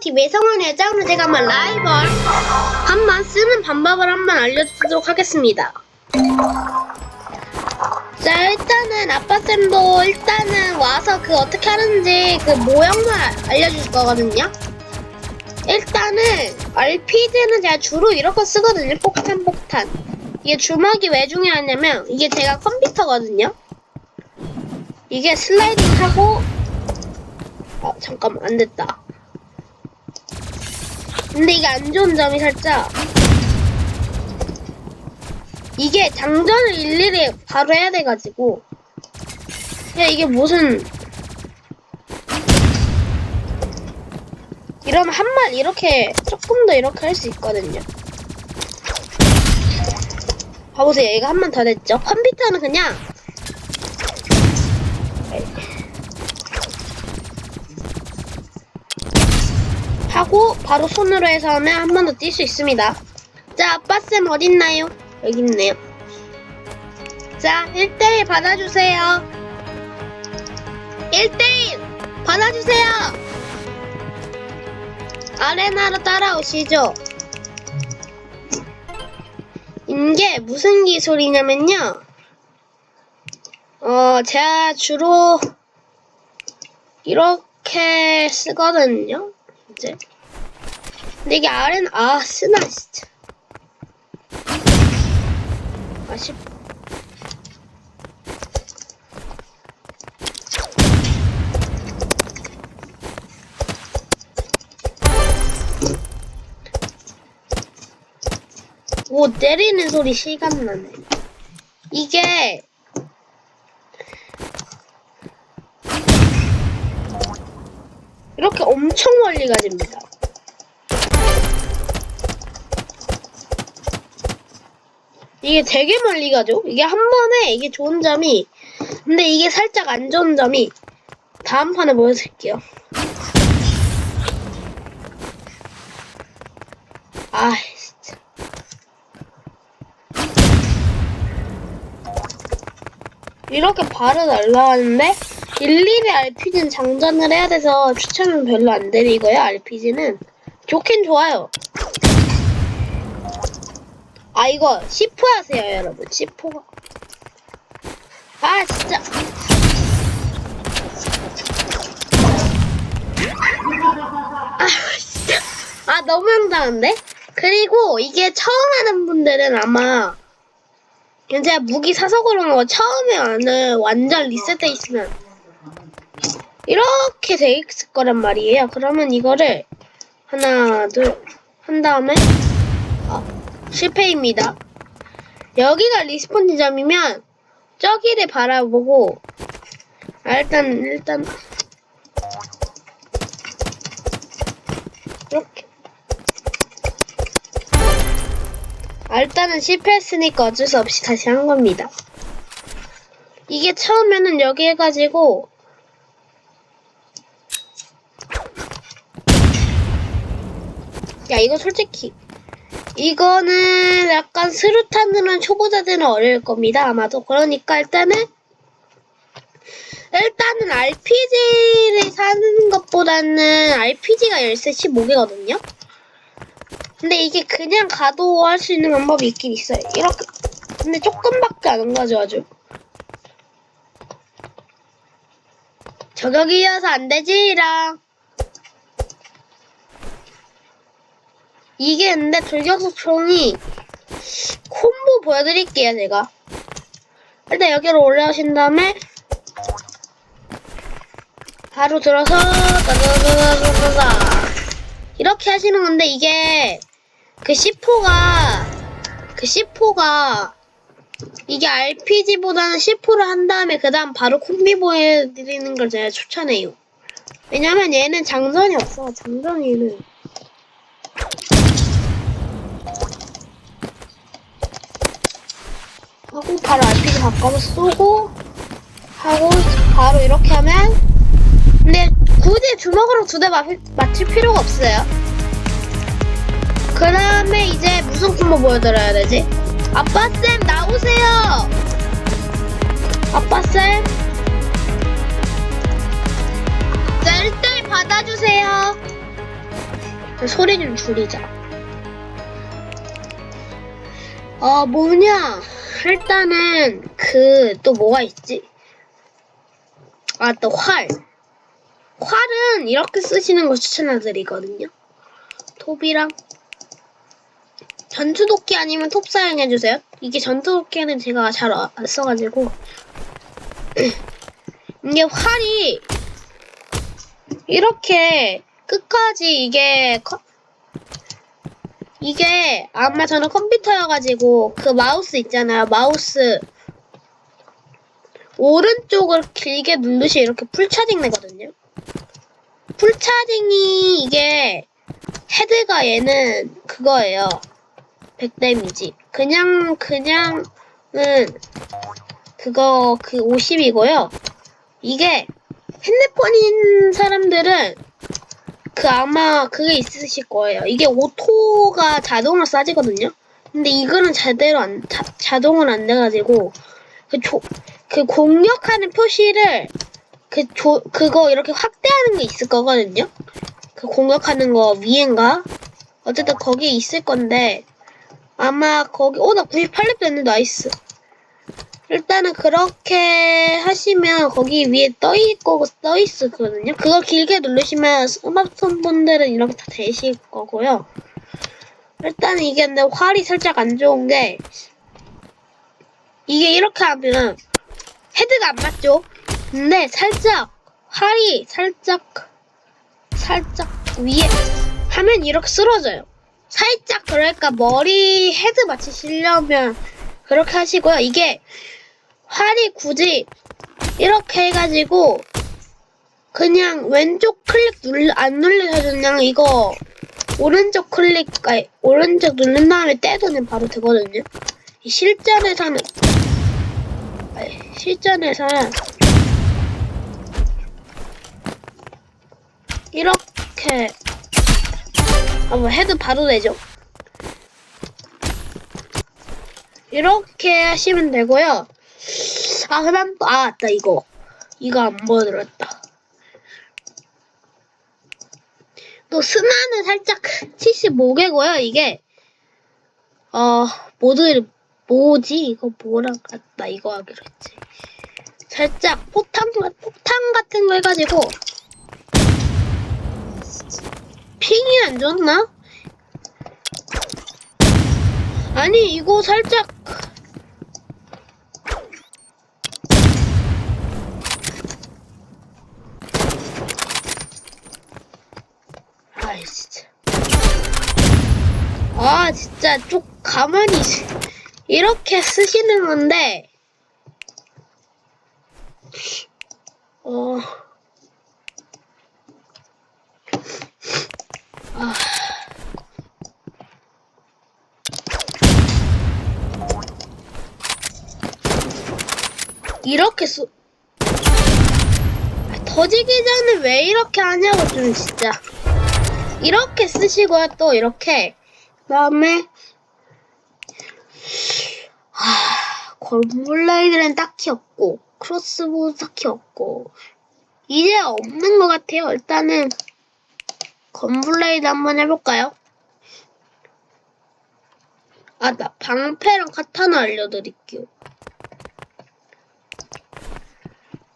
TV 성원 여장으로 제가 한번 라이벌 한번 쓰는 방법을 한번 알려드리도록 하겠습니다. 자 일단은 아빠쌤도 일단은 와서 그 어떻게 하는지 그 모형만 알려줄 거거든요. 일단은 RPG는 제가 주로 이렇게 쓰거든요. 폭탄 폭탄. 이게 주먹이 왜 중요하냐면 이게 제가 컴퓨터거든요. 이게 슬라이딩 하고 어 잠깐만 안 됐다. 근데 이게 안 좋은 점이 살짝 이게 장전을 일일이 바로 해야 돼가지고 야 이게 무슨 이러면 한 말 이렇게 조금 더 이렇게 할 수 있거든요. 봐보세요. 얘가 한 번 더 됐죠? 컴퓨터는 그냥 하고 바로 손으로 해서 하면 한 번 더 뛸 수 있습니다. 자 아빠쌤 어딨나요? 여기 있네요. 자 1대1 받아주세요. 1대1 받아주세요. 아레나로 따라오시죠. 이게 무슨 기술이냐면요. 어 제가 주로 이렇게 쓰거든요 이제 근데 이게 아레나 아 쓰나 진짜 아쉽 오 때리는 소리 실감 나네. 이게 이렇게 엄청 멀리 가집니다. 이게 되게 멀리 가죠? 이게 한 번에 이게 좋은 점이 근데 이게 살짝 안 좋은 점이 다음 판에 보여드릴게요. 아 진짜. 이렇게 바로 날라가는데 일일이 RPG는 장전을 해야 돼서 추천은 별로 안 드리고요. RPG는 좋긴 좋아요. 아 이거 C4 하세요 여러분. C4 아 진짜. 아 진짜. 아 너무 황당한데? 그리고 이게 처음 하는 분들은 아마 이제 무기 사서 그런 거 처음에 안은 완전 리셋돼 있으면 이렇게 돼 있을 거란 말이에요. 그러면 이거를 하나 둘 한 다음에 아, 실패입니다. 여기가 리스폰 지점이면 저기를 바라보고 아, 일단 일단 이렇게 아, 일단은 실패했으니까 어쩔 수 없이 다시 한 겁니다. 이게 처음에는 여기 해가지고 야 이거 솔직히 이거는 약간 스루탄으로는 초보자들은 어려울 겁니다. 아마도. 그러니까 일단은 일단은 RPG를 사는 것보다는 RPG가 열쇠 15개거든요. 근데 이게 그냥 가도 할 수 있는 방법이 있긴 있어요. 이렇게 근데 조금밖에 안 가져와줘. 저격이어서 안 되지랑. 이게 근데 돌격수 총이 콤보 보여드릴게요 제가. 일단 여기로 올라오신 다음에 바로 들어서 따다다다다다 이렇게 하시는 건데 이게 그 C4가 그 C4가 이게 RPG보다는 C4를 한 다음에 그 다음 바로 콤비 보여드리는 걸 제가 추천해요. 왜냐면 얘는 장전이 없어. 장전이 얘는 하고 바로 RPG 바꿔서 쏘고 하고 바로 이렇게 하면 근데 굳이 주먹으로 두 대 맞힐 필요가 없어요 그 다음에 이제 무슨 콤보 보여드려야 되지? 아빠쌤 나오세요 아빠쌤 자 1대1 받아주세요 소리 좀 줄이자. 어, 뭐냐. 일단은, 그, 또 뭐가 있지? 아, 또 활. 활은 이렇게 쓰시는 거 추천해드리거든요. 톱이랑 전투도끼 아니면 톱 사용해주세요. 이게 전투도끼는 제가 잘 안 써가지고. 이게 활이 이렇게 끝까지 이게 커- 이게 아마 저는 컴퓨터여가지고 그 마우스 있잖아요. 마우스 오른쪽을 길게 누르시 이렇게 풀차징 되거든요. 풀차징이 이게 헤드가 얘는 그거예요. 100 데미지. 그냥 그냥은 그거 그 50이고요. 이게 핸드폰인 사람들은 그 아마 그게 있으실 거예요. 이게 오토가 자동으로 싸지거든요. 근데 이거는 제대로 안 자, 자동으로 안 돼가지고 그, 조, 그 공격하는 표시를 그 조, 그거 이렇게 확대하는 게 있을 거거든요. 그 공격하는 거 위엔가? 어쨌든 거기 있을 건데 아마 거기 오 나 98렙 됐네 나이스. 일단은 그렇게 하시면 거기 위에 떠 있고 떠 있었거든요. 그거 길게 누르시면 스마트폰 분들은 이렇게 다 되실 거고요. 일단 이게 근데 활이 살짝 안 좋은 게 이게 이렇게 하면 헤드가 안 맞죠? 근데 살짝 활이 살짝 살짝 위에 하면 이렇게 쓰러져요. 살짝 그러니까 머리 헤드 맞추시려면 그렇게 하시고요. 이게 활이 굳이 이렇게 해가지고 그냥 왼쪽 클릭 눌, 안 눌리셔도 그냥 이거 오른쪽 클릭, 아니, 오른쪽 누른 다음에 떼도는 바로 되거든요. 이 실전에서는, 아니, 실전에서는 이렇게 아, 뭐 헤드 바로 되죠. 이렇게 하시면 되고요. 아, 그 다음 또, 아, 맞다, 이거. 이거 안 보여드렸다. 또 스나는 살짝 75개고요, 이게. 어, 모드, 뭐지? 이거 뭐랑 같다, 이거 하기로 했지. 살짝 포탄, 폭탄 같은 거 해가지고. 핑이 안 좋나? 아니, 이거 살짝. 아이, 진짜. 아, 진짜 좀 가만히 있- 이렇게 쓰시는 건데, 어, 아. 이렇게 쓰, 아, 터지기 전에 왜 이렇게 하냐고 좀 진짜. 이렇게 쓰시고요, 또 이렇게. 그 다음에, 아, 골블레이드는 딱히 없고, 크로스보우 딱히 없고, 이제 없는 것 같아요. 일단은, 건블레이드 한번 해볼까요? 아, 나 방패랑 카타나 알려드릴게요.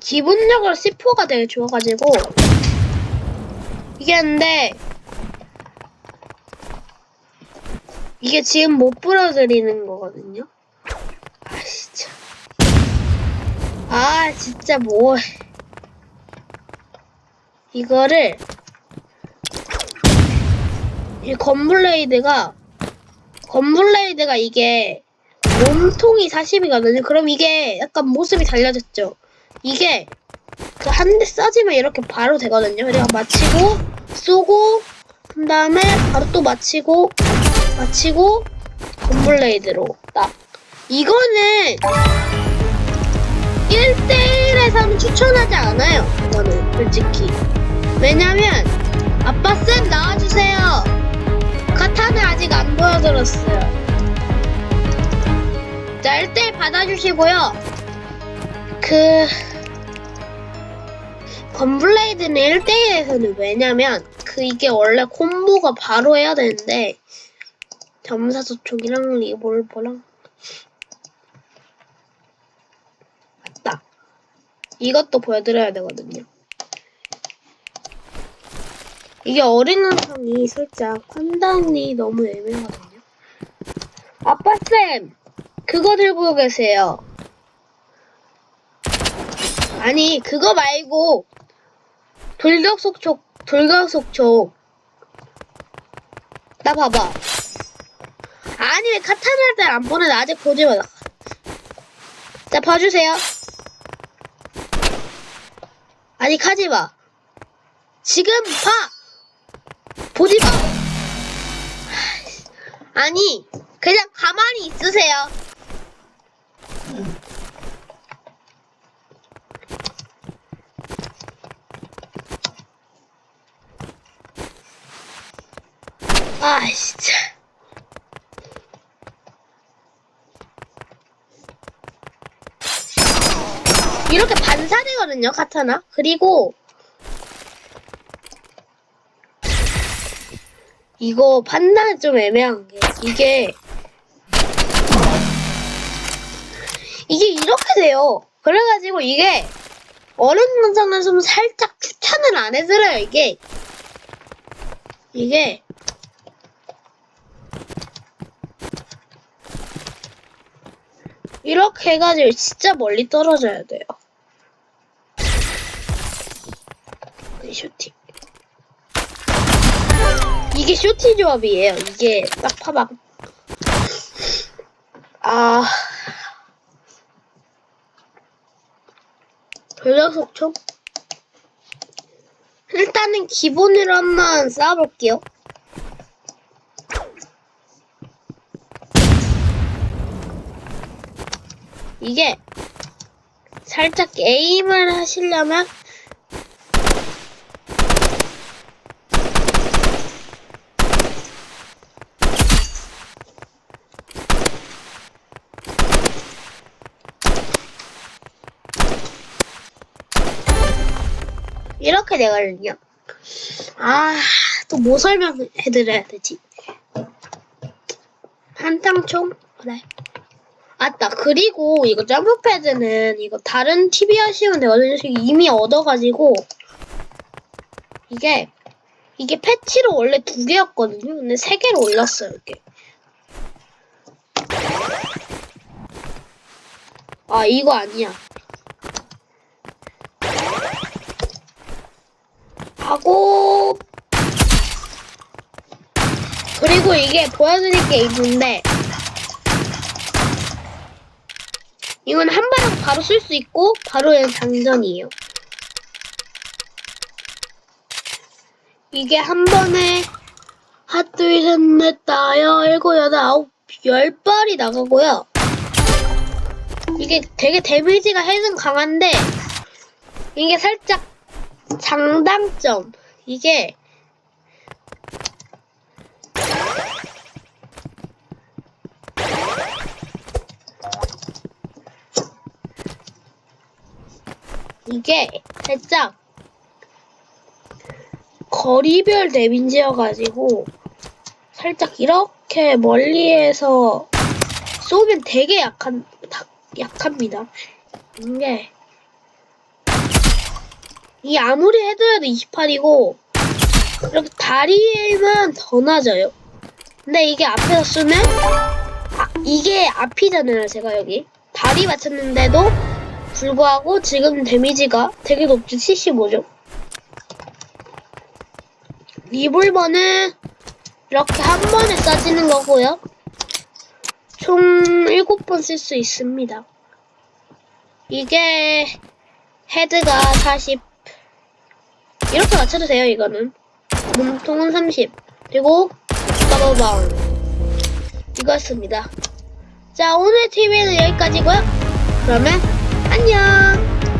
기본적으로 C4가 되게 좋아가지고, 이게 근데, 이게 지금 못 불어드리는 거거든요. 아, 진짜. 아, 진짜 뭐. 이거를, 이 건블레이드가, 건블레이드가 이게, 몸통이 40이거든요. 그럼 이게 약간 모습이 달라졌죠. 이게, 그 한 대 쏴지면 이렇게 바로 되거든요. 그리고 마치고, 쏘고, 그 다음에 바로 또 마치고, 마치고 건블레이드로 딱 이거는 1대1에서는 추천하지 않아요. 이거는 솔직히. 왜냐면 아빠 쌤 나와주세요. 카타는 아직 안 보여드렸어요. 자 1대1 받아주시고요. 그 건블레이드는 1대1에서는 왜냐면 그 이게 원래 콤보가 바로 해야 되는데 점사소총이랑 리볼버랑 맞다 이것도 보여드려야 되거든요. 이게 어린 영상이 살짝 판단이 너무 애매하거든요. 아빠쌤 그거 들고 계세요. 아니 그거 말고 돌격속촉 돌격속촉. 나 봐봐. 아니 왜 카타나를 안 보내 나? 아직 보지 마. 자 봐주세요 아니 가지 마. 지금 봐! 보지 마! 아니 그냥 가만히 있으세요. 아 진짜 이렇게 반사되거든요 카타나. 그리고 이거 판단이 좀 애매한 게 이게 이게 이렇게 돼요. 그래가지고 이게 어른 영상은 좀 살짝 추천을 안 해드려요 이게. 이게 이렇게 해가지고 진짜 멀리 떨어져야 돼요. 아니, 쇼팅. 이게 쇼티 조합이에요. 이게 딱 봐봐. 아. 돌려속총? 일단은 기본으로 한번 쌓아볼게요. 이게 살짝 에임을 하시려면 이렇게 되거든요. 아, 또 뭐 설명해드려야 되지? 한탕총? 그래. 아따 그리고 이거 점프패드는 이거 다른 TV 되거든요. 지금 이미 얻어가지고 이게 이게 패치로 원래 두 개였거든요. 근데 세 개로 올랐어요. 이게. 아 이거 아니야. 하고 그리고 이게 보여드릴 게 있는데 이건 한 발에 바로 쓸 수 있고 바로 장전이에요. 이게 한 번에 하나 둘셋넷 다섯 일곱 여덟 아홉 열 발이 나가고요. 이게 되게 데미지가 해는 강한데 이게 살짝 장단점 이게 이게 살짝 거리별 데미지여가지고 살짝 이렇게 멀리에서 쏘면 되게 약한 다- 약합니다. 이게 이 아무리 해도해도 28이고 이렇게 다리에만 더 낮아요. 근데 이게 앞에서 쓰면 아, 이게 앞이잖아요. 제가 여기 다리 맞췄는데도 불구하고 지금 데미지가 되게 높죠. 75죠. 리볼버는 이렇게 한 번에 쏴지는 거고요. 총 7번 쓸 수 있습니다. 이게 헤드가 40 이렇게 맞춰도 돼요 이거는. 몸통은 30 그리고 빠바방 이거였습니다. 자 오늘 TV는 여기까지고요. 그러면 안녕